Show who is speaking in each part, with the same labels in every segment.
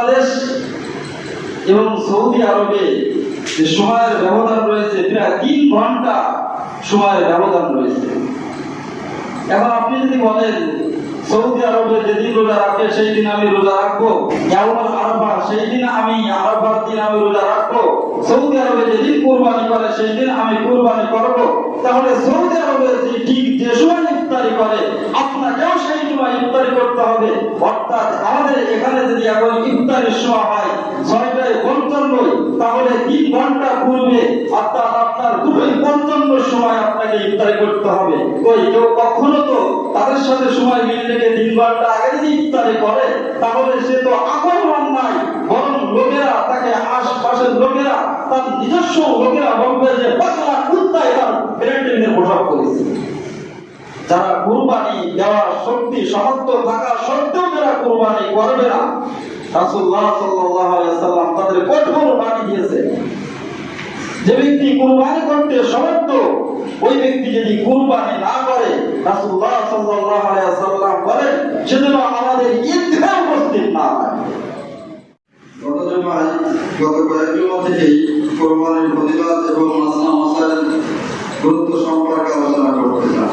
Speaker 1: বাংলাদেশ এবং সৌদি আরবে যে সময়ের ব্যবধান রয়েছে, প্রায় তিন ঘণ্টা সময়ের ব্যবধান রয়েছে। এখন আপনি যদি বলেন, সৌদি আরবে যেদিন রোজা রাখে সেই দিন আমি রোজা রাখব। যেমন আরফা সেই দিন আমি আরফার দিন আমি রোজা রাখব। সৌদি আরবে যেদিন কোরবানি করে সেই দিন আমি কোরবানি করব। তাহলে সৌদি আরবে যে ঠিক যে সময় ইফতারি করে, আপনাকেও সময় ইফতারি করতে হবে। অর্থাৎ আমাদের এখানে যদি এখন ইফতারের সময় হয়, ছয়টায় পঞ্চান্নই, তাহলে তিন ঘণ্টা পূর্বে অর্থাৎ আপনার দুটোই পঞ্চান্ন সময় আপনাকে ইফতারি করতে হবে। ওই কেউ কখনো তো তাদের সাথে সময় মিলে রেখে তিন ঘণ্টা আগে যদি ইফতারি করে, তাহলে সে তো আকর্ষণ নাই বরং লোকেরা তাকে আশপাশের লোকেরা, তার নিজস্ব লোকেরা বলবে যে পাতলা কুত্তায় তার ব্রেন্ডিং পোশাক করেছে। যারা কুরবানি দেওয়ার শক্তি, সামর্থ্য থাকা সত্ত্বেও যারা কুরবানি করবে না সাল্লাল্লাহু সাল্লাম তাদের কঠোর বাণী দিয়েছে। যে ব্যক্তি কুরবানি করতে সমর্থ, ওই ব্যক্তি যদি কুরবানি না করে, রাসূলুল্লাহ সাল্লাল্লাহু আলাইহি সাল্লাম সেজন্য আমাদের উপস্থিত না হয়।
Speaker 2: গত জমায় থেকেই কোরবানির প্রতিবাদ এবং গুরুত্ব সম্পর্কে আলোচনা করতেছিলাম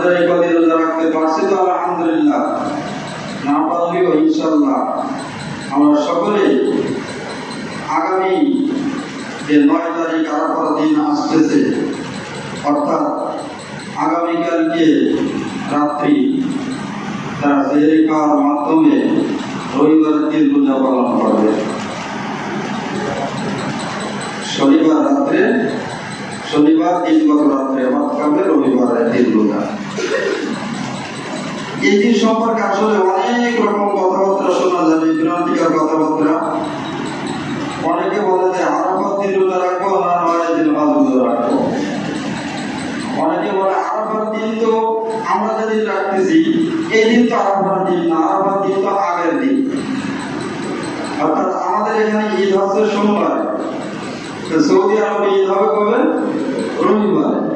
Speaker 2: আমাদের এই কদিন রোজা রাখতে পারছি তো আলহামদুলিল্লাহ। না পারলেও ইনশাল্লাহ আমরা সকলে আগামী যে নয় তারিখ আরাফার দিন আসতেছে, অর্থাৎ আগামীকালকে রাত্রি তারা জেরে মাধ্যমে রবিবারের দিন রোজা পালন করবে। শনিবার রাত্রে, শনিবার দিনগত রাত্রে আমার থাকবে রবিবারের দিন রোজা। এই সম্পর্কে আসলে অনেক রকম কথাবার্তা শোনা যাবে বিভ্রান্তিকর কথাবার্তা। অনেকে বলে যে আরাফাত দিন রোজা রাখব না নয় দিন বাদ রোজা রাখব। অনেকে বলে আরাফাত দিন তো আমরা যেদিন রাখতেছি এই দিন তো আরাফাত দিন না আরাফাত দিন তো আগের দিন। অর্থাৎ আমাদের এখানে ঈদ হচ্ছে সোমবার। সৌদি আরবে ঈদ হবে কবে? রবিবারে।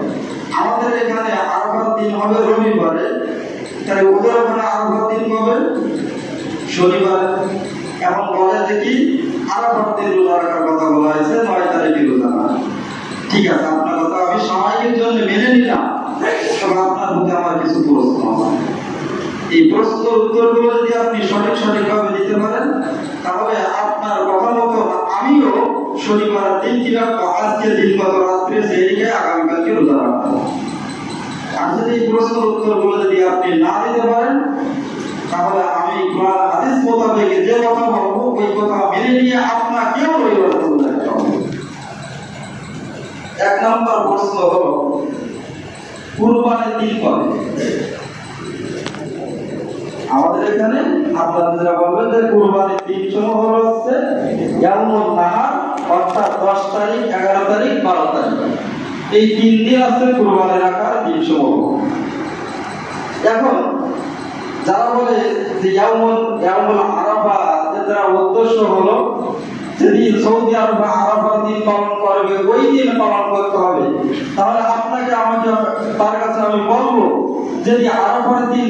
Speaker 2: আমাদের এখানে আরাফাত দিন হবে রবিবারে তাহলে ওদের ওখানে আরাফাত দিন হবে, শনিবারে। এখন বলে কি আরাফাত দিন রোজা রাখার কথা বলা হয়েছে, নয় তারিখে রোজা না। ঠিক আছে, আপনার কথা আমি সামাজিকের জন্য মেনে নিলাম, তবে আপনার মধ্যে আমার কিছু প্রশ্ন আছে। এই প্রশ্নের উত্তরগুলো যদি আপনি সঠিক সঠিকভাবে দিতে পারেন, তাহলে আপনার কথা মতো আমিও শনিবার দিন কিংবা আজকের দিন গত রাত্রে সেই আগামীকালকে রোজা আর যদি প্রশ্নের উত্তরগুলো যদি আপনি না দিতে পারেন, তাহলে আমি কোরআন হাদিস মোতাবেক যে কথা বলব ওই কথা মেনে নিয়ে আপনাকেও রাখতে হবে। এক নম্বর প্রশ্ন হলো, কুরবানির দিন কবে? আমাদের এখানে আপনারা বলবেন যে কুরবানির দিন সমূহ হলো হচ্ছে ইয়ামুন নাহার, অর্থাৎ দশ তারিখ, এগারো তারিখ, বারো তারিখ। এই তিন দিন আছে কুরবানি রাখার দিন সমূহ এখন যারা বলে যে আরাফা উদ্দেশ্য হলো যেদিন সৌদি আরব আরাফার দিন পালন করবে, ওই দিন পালন করতে হবে, তাহলে
Speaker 1: আপনাকে আমাকে, তার কাছে আমি বলব, যদি আরাফার দিন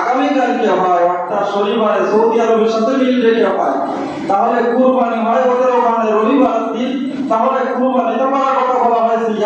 Speaker 1: আগামীকালকে হয়, অর্থাৎ শনিবারে সৌদি আরবের সাথে মিল রেখে হয়, তাহলে কুরবানি হয় ওদের ওখানে রবিবার দিন, তাহলে কুরবানিটা করার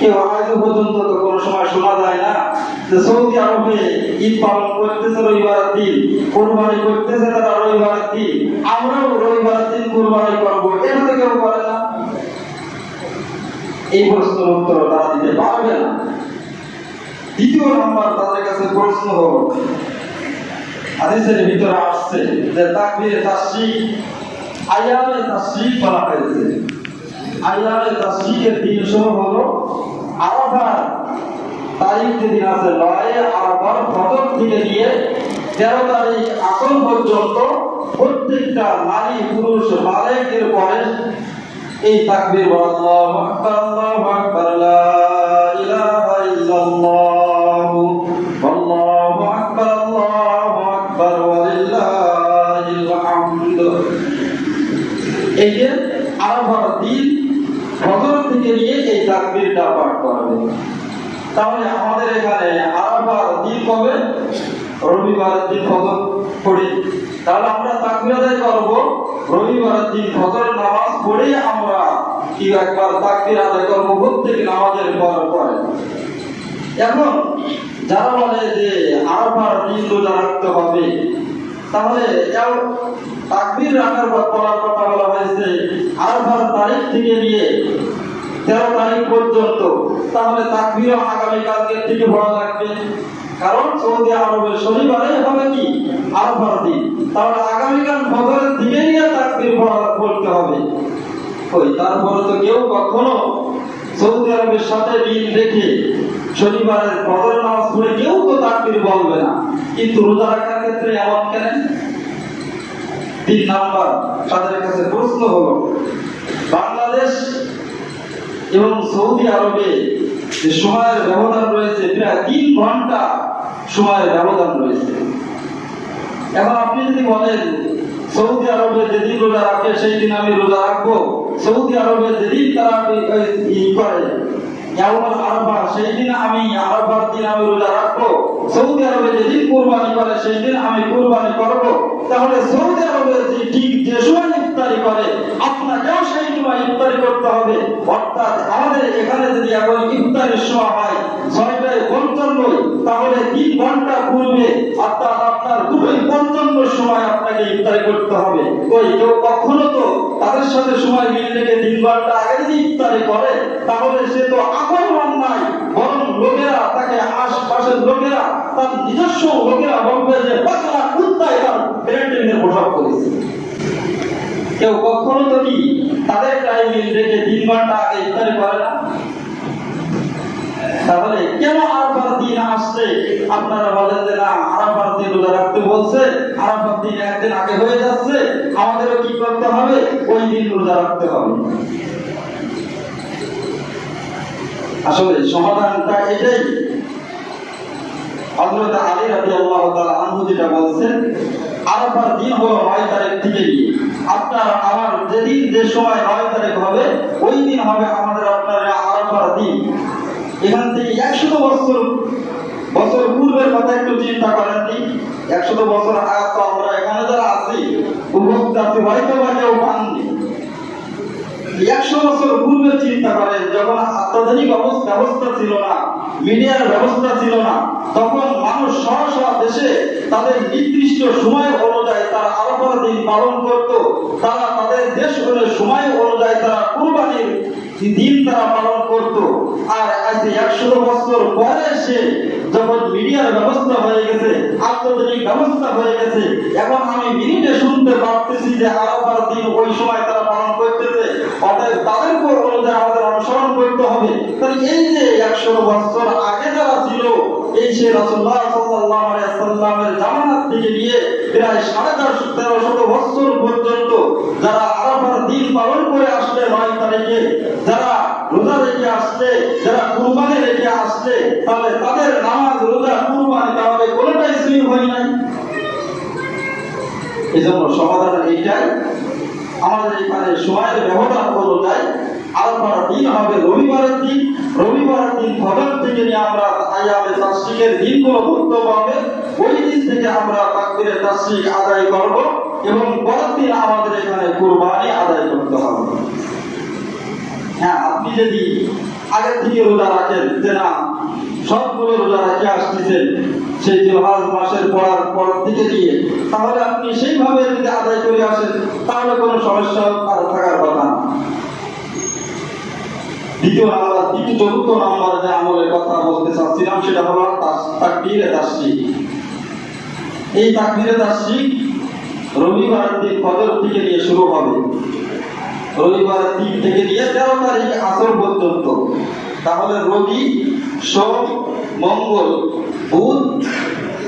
Speaker 1: কেউ আজ পর্যন্ত তো কোনো সময় শোনা যায় না যে সৌদি আরবে ঈদ পালন করতেছে রবিবার দিন করতেছে তারা রবিবার দিন, আমরাও রবিবার দিন কোরবানি করব, এটা কেউ করে না। এই প্রশ্নের উত্তর তারা দিতে পারবে না। দ্বিতীয় নাম্বার তাদের কাছে প্রশ্ন হলো, হাদিসের ভিতরে আসছে যে তাকবীরে তাশরিক আয়ামে তাশরিক বলা হয়েছে আয়ামে তাশরিকের দিন হলো আরাফার তারিখ যেদিন আছে নয় আরাফার ফজর থেকে নিয়ে তেরো তারিখ আসল পর্যন্ত প্রত্যেকটা নারী, পুরুষ বালেকের পরে এই তাকবীর আল্লাহু আকবার আল্লাহু আকবার, লা ইলাহা ইল্লাল্লাহ, আল্লাহু আকবার আল্লাহু আকবার ওয়ালিল্লাহিল হামদ। এই যে আরাফার দিন ফজর থেকে নিয়ে এই তাকবীরটা করবে তাহলে আমাদের এখানে দিন কবে রবিবারের দিন ফজর পড়ি। তাহলে আমরা তাকবীর আদায় করব। রবিবারের দিন ফজর নামাজ পড়ে আমরা কি একবার করব? প্রত্যেক নামাজের পর পরে। এখন যারা বলে যে দিন রোজা রাখতে হবে, তাহলে তাকবীর রাখার পর পড়ার কথা বলা হয়েছে তারিখ থেকে নিয়ে তেরো তারিখ পর্যন্ত। তাহলে তাকবীর আগামীকালকে থেকে পড়া লাগবে। কারণ সৌদি আরবের শনিবারে হবে কি? আরাফার দিন। তাহলে আগামীকাল ফজরের দিকে নিয়ে তাকবীর পড়তে হবে। ওই, তারপরে তো কেউ কখনো সৌদি আরবের সাথে মিল রেখে শনিবারের ফজর নামাজ পড়ে কেউ তো তাকবীর বলবে না। কিন্তু রোজা রাখার ক্ষেত্রে এমন কেন? তিন নাম্বার, তাদের কাছে প্রশ্ন হলো, বাংলাদেশ এবং সৌদি আরবে যে সময়ের ব্যবধান রয়েছে, প্রায় তিন ঘণ্টা সময়ের ব্যবধান রয়েছে। এখন আপনি যদি বলেন, সৌদি আরবে যেদিন রোজা রাখে সেই দিন আমি রোজা রাখব। সৌদি আরবে যেদিন তারা করে সেই দিন আমি আরফার দিন আমি রোজা রাখব। সৌদি আরবে যেদিন কুরবানি করে সেই দিন আমি কুরবানি করব। তাহলে সৌদি আরবে যে ঠিক যে সময় ইফতারি করে, আপনাকেও সেই ইফতারি করতে হবে। অর্থাৎ আমাদের এখানে যদি এখন ইফতারের সময় হয়, ছয়টায় পঞ্চান্ন, তাহলে তিন ঘণ্টা পূর্বে অর্থাৎ আপনার দুটোই পঞ্চান্ন সময় আপনাকে ইফতারি করতে হবে। ওই কেউ কখনো তো তাদের সাথে সময় মিল রেখে তিন ঘণ্টা আগে যদি ইফতারি করে, তাহলে সে তো আকর্ষণ নাই বরং লোকেরা তাকে আশপাশের লোকেরা, তার নিজস্ব লোকেরা বলবে যে, পাতলা কুত্তায় তার প্যান্টেনে পোশাক করেছে কেউ কখনো তো কি তাদের টাইমিং রেখে তিন ঘণ্টা আগে ইফতারি করে না? তাহলে কেন আরাফার দিন আসছে? আপনারা বলেন যে না আরাফার দিন রোজা রাখতে বলছে আরাফার দিন একদিন আগে হয়ে যাচ্ছে, আমাদেরও কি করতে হবে? ওই দিন রোজা রাখতে হবে। আসলে সমাধানটা এটাই। হযরত আলী রাদিয়াল্লাহু তাআলা আনহু যেটা বলছেন আরাফার দিন হলো নয় তারিখ থেকে নিয়ে আপনার আমার যেদিন যে সময় নয় তারিখ হবে, ওই দিন হবে আমাদের আপনার আরাফার দিন। এখান থেকে একশত বছর বছর পূর্বের কথা একটু চিন্তা করেন নি। একশত বছর আগে আমরা এখানে যারা আছি উপভোক্তা হয়তো বা কেউ পাননি। একশো বছর পূর্বে চিন্তা করেন, যখন অত্যাধুনিক ব্যবস্থা ছিল না, মিডিয়ার ব্যবস্থা ছিল না, তখন মানুষ স্ব স্ব দেশে তাদের নির্দিষ্ট সময় অনুযায়ী তারা আরাফার দিন পালন করত। তারা তাদের দেশ সময় অনুযায়ী তারা কুরবানির দিন তারা পালন করত। আর আজ একশো বছর পরে এসে যখন মিডিয়ার ব্যবস্থা হয়ে গেছে আত্মধনিক ব্যবস্থা হয়ে গেছে, এখন আমি মিনিটে শুনতে পারতেছি যে আরাফার দিন ওই সময় তারা পালন করতেছে তাদের উপর অনুযায়ী আমাদের অনুসরণ করতে হবে। এই যে একশো বছর আগে যারা ছিল, এই সে রাসূলুল্লাহ সাল্লাল্লাহু আলাইহি সাল্লামের জামানাত থেকে নিয়ে প্রায় সাড়ে চারশো তেরোশত বছর পর্যন্ত যারা আরাফার দিন পালন করে আসলে নয় তারিখে, যারা রোজা রেখে আসলে, যারা কুরবানি রেখে আসলে, তাহলে তাদের নামাজ, রোজা, কুরবানি তাহলে কোনোটাই সহি হয় নাই। এই জন্য সমাধান এইটাই। আমাদের এখানে সময়ের ব্যবধান অনুযায়ী আলফার দিন হবে রবিবারের দিন। রবিবারের দিন ফজর থেকে নিয়ে আমরা আয়ামে তাসরিকের দিনগুলো ধরতে হবে ওই দিন থেকে আমরা তাকবীরের তাসরিক আদায় করব এবং পরের দিন আমাদের এখানে কুরবানি আদায় করতে হবে। হ্যাঁ আপনি যদি আগের থেকে রোজা রাখেন, যে না, সবগুলো রোজা রেখে আসতেছেন সেই জিলহাজ মাসের পড়ার পর থেকে দিয়ে তাহলে আপনি সেইভাবে যদি আদায় করে আসেন, তাহলে কোনো সমস্যা আর থাকার কথা না। দ্বিতীয় নাম্বার দ্বিতীয় চতুর্থ নাম্বার যে আমলের কথা বলতে চাচ্ছিলাম, সেটা হলো তাকবীরে তাসরিক এই তাকবীরে তাসরিক রবিবার দিন ফজর থেকে নিয়ে শুরু হবে। রবিবার তিন থেকে নিয়ে তেরো তারিখ আসর পর্যন্ত। তাহলে রবি সোম, মঙ্গল, বুধ,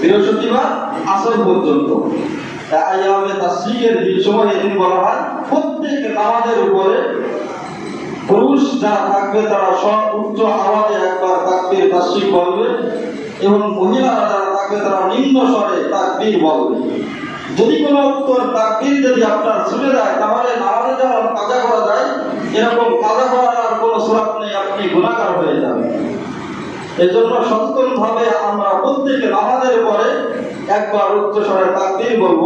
Speaker 1: বৃহস্পতিবার, আসর পর্যন্ত। হয়, প্রত্যেক নামাজের উপরে পুরুষ যারা থাকবে, তারা সব উচ্চ আওয়াজে একবার এবং যারা থাকবে, তারা বলবে। যদি কোনো উত্তর তাকবীর যদি আপনার শুনে যায়, তাহলে নামাজে যেমন কাজা করা যায়, এরকম কাজা করার কোনো আপনি গুণাকার হয়ে যাবেন এজন্য সচেতন ভাবে আমরা প্রত্যেকে নামাজের পরে একবার উচ্চ স্বরে তাকবীর বলব।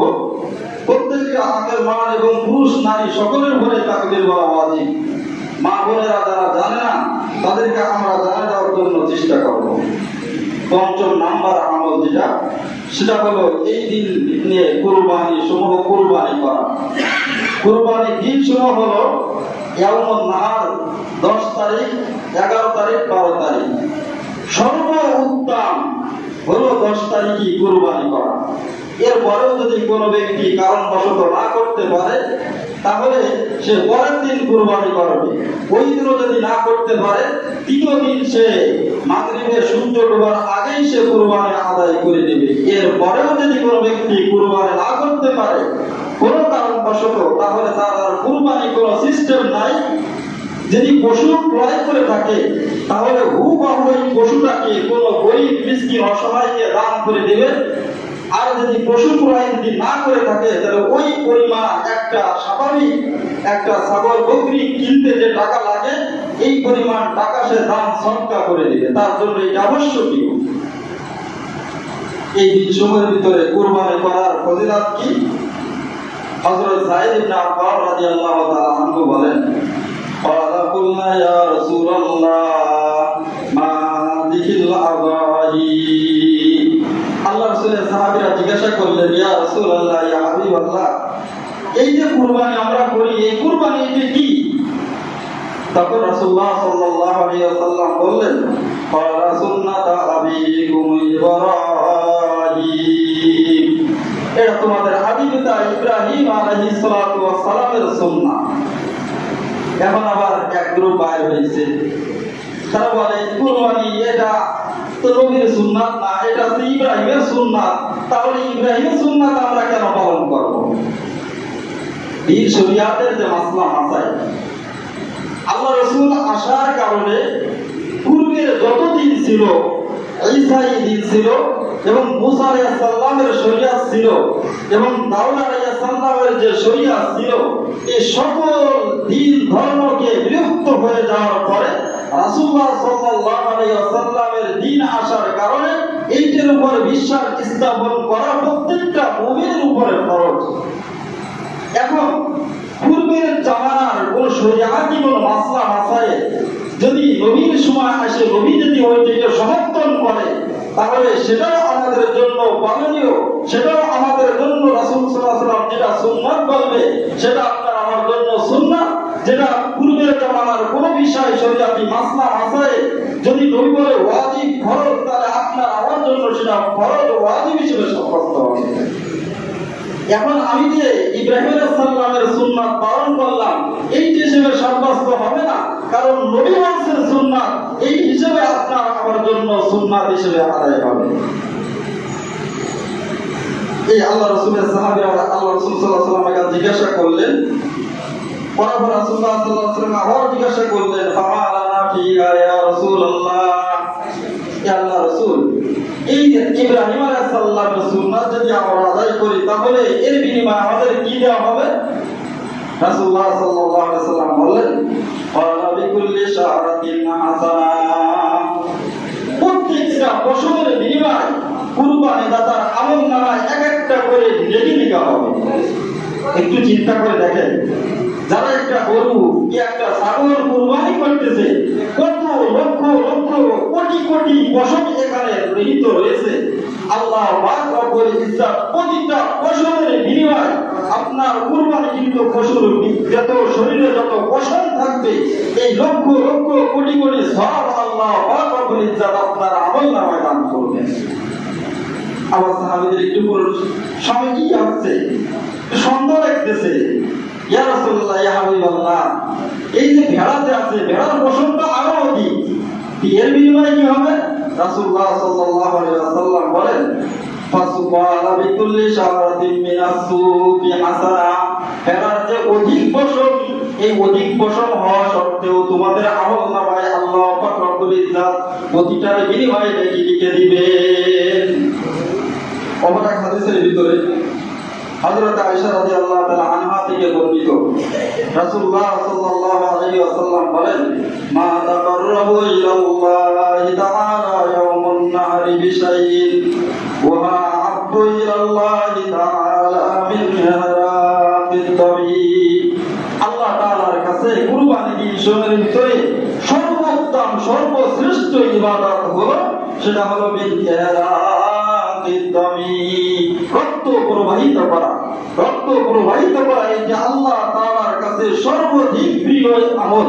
Speaker 1: প্রত্যেকে আমাদের মা এবং পুরুষ, নারী সকলের ঘরে তাকবীর বলা ওয়াজিব। মা বোনেরা যারা জানে না, তাদেরকে আমরা জানা দেওয়ার জন্য চেষ্টা করব। পঞ্চম নাম্বার আমল যেটা, সেটা হলো এই দিন নিয়ে কুরবানি সমূহ কুরবানি করা। কুরবানি দিন সমূহ হলো ইয়াউমুন নাহার, দশ তারিখ এগারো তারিখ, বারো তারিখ। সর্ব উত্তম হলো দশ তারিখই কুরবানি করা। এরপরেও যদি কোনো ব্যক্তি কারণবশত না করতে পারে, তাহলে সে পরের দিন কুরবানি করবে। ওই দিনও যদি না করতে পারে, তৃতীয় দিন সে মাগরিবের সূর্য ডোবার আগেই সে কুরবানি আদায় করে দেবে এরপরেও যদি কোনো ব্যক্তি কুরবানি না করতে পারে, কোনো কারণবশত, তাহলে তার আর কুরবানি কোনো সিস্টেম নাই। যদি পশু ক্রয় করে থাকে, তাহলে হুবহু ওই পশুটাকে কোনো গরিব, মিসকিন, অসহায়কে দান করে দেবে। আর যদি পশু ক্রয় যদি না করে থাকে, তাহলে ওই পরিমাণ একটা স্বাভাবিক, একটা ছাগল, বকরি কিনতে যে টাকা লাগে, এই পরিমাণ টাকা সে দান সৎকা করে দিবে। তার জন্য এটা আবশ্যকীয়। এই দিন সময়ের ভিতরে কোরবানি করার ফজিলাত কি? হযরত সাইদ ইবনে আব্বাস রাদিয়াল্লাহু তাআলা বলেন قال قلنا يا رسول الله ما ذكر الأضاحي আল্লাহ রাসূলের সাহাবীরা জিজ্ঞাসা করলেন ইয়া রাসূলুল্লাহ ইয়া হাবিবাল্লাহ এই যে কুরবানি আমরা করি এই কুরবানি এটা কি তখন রাসূলুল্লাহ সাল্লাল্লাহু আলাইহি ওয়াসাল্লাম বললেন ক্বালা সুন্নাত আবিকুম ইব্রাহিম এটা তোমাদের আদি পিতা ইব্রাহিম আলাইহিস সালাতু ওয়াস সালামের সুন্নাহ এখন আবার এক গ্রুপ বাইর হয়েছে। তারা বলে, কুরবানি এটা তো নবীর সুন্নাত না, এটা তো ইব্রাহিমের সুন্নাত। তাহলে ইব্রাহিমের সুন্নাত আমরা কেন পালন করব? বীর শরিয়াতের যে মাসলা মাসাই, আল্লাহ রসুল আসার কারণে পূর্বের যত দিন ছিল ঈসাই দিন ছিল এবং মুসা আলাইহিস সালামের শরিয়াত ছিল এবং দাউদ আলাইহিস সালামের যে শরিয়াত ছিল, এই সকল দিন ধর্মকে বিলুপ্ত হয়ে যাওয়ার পরে রাসূলুল্লাহ সাল্লাল্লাহু আলাইহি ওয়াসাল্লামের দিন আসার কারণে এইটার উপর বিশ্বাস স্থাপন করা প্রত্যেকটা মুমিনের উপরে ফরজ। এখন পূর্বের জামানার কোন শরিয়াতি কোন মাসলা মাসায় যদি নবীর সময় আসে, নবী যদি ওইটাকে সমর্থন করে, তাহলে সেটাও আমাদের জন্য পালনীয় সেটাও আমাদের জন্য রাসূল ওয়াসাল্লাম যেটা সুন্নাত বলবে, সেটা আপনার আমার জন্য সুন্নাত। যেটা পূর্বের জামানার কোন বিষয় শরিয়াতি মাসলা মাসায় যদি নবী বলে ওয়াজিব ফরজ, তাহলে আপনার আমার জন্য সেটা ফরজ ওয়াজিব হিসেবে সাব্যস্ত হবে। এখন আমি যে ইব্রাহিম সাল্লামের সুন্নাত পালন করলাম, এই যে হিসেবে সাব্যস্ত হবে না কারণ নবী সুন্নাত, এই হিসেবে আপনার আমার জন্য সুন্নাত হিসেবে আদায় হবে। এই আল্লাহ রসুলের সাহাবিরা আল্লাহ রসুল সাল্লাহ জিজ্ঞাসা করলেন পরাপর আবার জিজ্ঞাসা করলেন ফিহা ইয়া আল্লাহ এই ইব্রাহিম আলাইহিস সুন্নাত যদি আমরা আদায় করি, তাহলে এর বিনিময়ে আমাদের কি দেওয়া হবে? রাসূলুল্লাহ সাল্লাল্লাহু আলাইহি ওয়াসাল্লাম বললেন ক্বালা বিকুল্লি শাআরাতিন হাসানা। প্রত্যেকটা ফসলের বিনিময়ে কুরবানি দাতার আমল নামায় এক একটা করে নেকি লেখা হবে। একটু চিন্তা করে দেখেন, যারা একটা গরু কি একটা ছাগল কুরবানি করতেছে, কত লক্ষ লক্ষ, কোটি কোটি ফসল এখানে নিহিত রয়েছে। আল্লাহ পাক রব্বুল ইজ্জত প্রতিটা ফসলের বিনিময়ে আপনার কুরবানি কিন্তু ফসল যত শরীরে যত ফসল থাকবে, এই লক্ষ লক্ষ কোটি কোটি সব আল্লাহ আপনার আমল নামায় দান করবেন। আবার সাহাবীদের একটু স্বামী কি দেখতেছে এই যে ভেড়াতে আছে, ভেড়ার পশমটা আরও অধিক। এর বিনিময়ে কি হবে? আলাইহি ওয়াসাল্লাম বলেন ফাসুবালা বিকুল্লি শারাতিন মিনাস সুফি হাসানা ভেড়ার যে অধিক পশম এই অধিক পশম হওয়া সত্ত্বেও তোমাদের আমল নামায় আল্লাহ পাক রব্বুল ইজ্জত প্রতিটার বিনিময়ে নেকি লিখে দিবেন অপর এক হাদিসের ভিতরে হযরত আয়েশা রাদিয়াল্লাহু তাআলা আনহা থেকে বর্ণিত রাসূলুল্লাহ সাল্লাল্লাহু আলাইহি ওয়াসাল্লাম বলেন মা তাকাররাবু ইলাল্লাহি তাআলা ইয়াওমুন নাহরি বিশাইইন মা আব্দু ইলাল্লাহি তাআলা মিন ইহরামিদ দাবি আল্লাহ তাআলার কাছে কুরবানি বিষয়ের ভিতরে সর্বোত্তম, সর্বশ্রেষ্ঠ ইবাদত হলো, সেটা হলো রক্ত প্রবাহিত করা, রক্ত প্রবাহিত করা, এই যে আল্লাহ তাআলার কাছে সর্বাধিক প্রিয় আমল।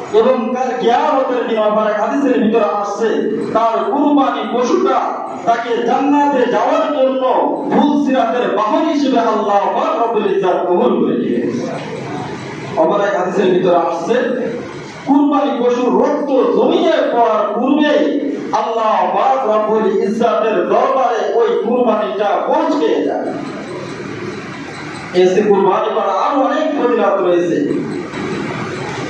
Speaker 1: এবং কিয়ামতের দিন হাদিসের ভিতরে আসছে, তার কুরবানি পশুটা তাকে জান্নাতে যাওয়ার জন্য ফুল সিরাতের বাহন হিসেবে আল্লাহ রব্বুল ইজ্জাত কবুল করে আবার এক হাদিসের ভিতরে আসছে, কুরবানি রক্ত জমিয়ে পড়ার পূর্বে আল্লাহ পাক রব্বুল ইজ্জাতের দরবারে ওই কুরবানিটা পৌঁছে যায় এসে কুরবানি করা আরও অনেক ফজিলত রয়েছে।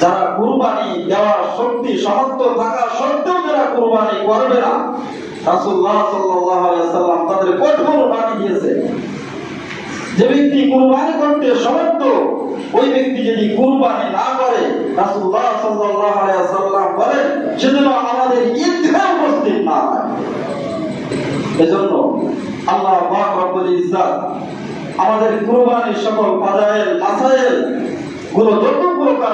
Speaker 1: যারা কুরবানি দেওয়ার শক্তি, সামর্থ্য থাকা সত্ত্বেও যারা কুরবানি করবে না সাল্লাল্লাহু সাল্লাম তাদের কঠোর বাণী দিয়েছে। যে ব্যক্তি কুরবানি করতে সমর্থ, ওই ব্যক্তি যদি কুরবানি না করে, রাসূলুল্লাহ সাল্লাল্লাহু আলাইহি সাল্লাম বলেন সেজন্য আমাদের ঈদগাহ উপস্থিত না এজন্য আল্লাহ রব্বুল আমাদের কুরবানির সকল ফাজাইল মাসাইলগুলো যত প্রকার